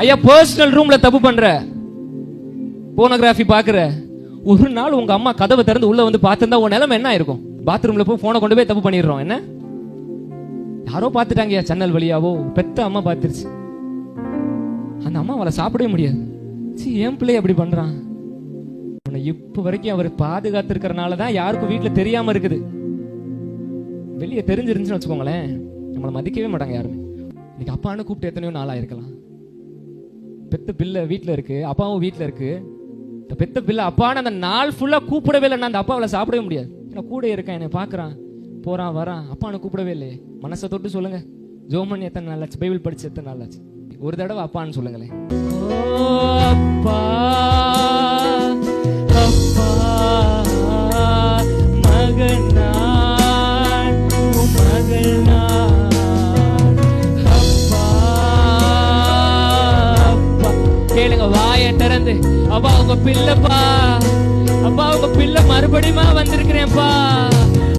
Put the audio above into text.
ஐயா பர்சனல் ரூம்ல தப்பு பண்ற. போனோகிராஃபி பாக்குற. ஒரு நாள் உங்க அம்மா கதவை திறந்து உள்ள வந்து பார்த்திருந்தா உன் நிலைமை என்ன இருக்கும் பாத்ரூம்ல போய் போனை கொண்டு போய் தப்பு பண்ணிடுறோம். என்ன? யாரோ பார்த்துட்டாங்கய்யா ஜன்னல் வழியாவோ. பெத்த அம்மா பார்த்துருச்சு. அந்த அம்மா அவளை சாப்பிடவே முடியாது. சி என் பிள்ளை அப்படி பண்றான். உன்னை இப்போ வரைக்கும் அவர் பாதுகாத்திருக்கிறனால தான் யாருக்கும் வீட்டில் தெரியாம இருக்குது. வெளியே தெரிஞ்சிருந்துச்சுன்னு வச்சுக்கோங்களேன். நம்மளை மதிக்கவே மாட்டாங்க யாருமே. இன்னைக்கு அப்பான்னு கூப்பிட்டு எத்தனையோ நாளாக இருக்கலாம் பெத்த பிள்ளை வீட்டில் இருக்கு அப்பாவும் வீட்டில் இருக்கு. இந்த பெத்த பிள்ளை அப்பான்னு அந்த நாள் ஃபுல்லா கூப்பிடவே இல்லைன்னா அந்த அப்பாவில் சாப்பிடவே முடியாது. ஏன்னா கூட இருக்கேன் என்னை பார்க்கறான் போறான் வரான் அப்பானை கூப்பிடவே இல்லையே. மனசை தொட்டு சொல்லுங்க. ஜோமன் எத்தனை நாளாச்சு பைபிள் படிச்சு எத்தனை நாளாச்சு ஒரு தடவை அப்பான்னு சொல்லுங்களேன். ஓ அப்பா. கேளுங்க வாயை திறந்து அப்பா உங்க பிள்ளைப்பா. அப்பா உங்க பிள்ளை மறுபடியுமா வந்திருக்கிறேன்ப்பா.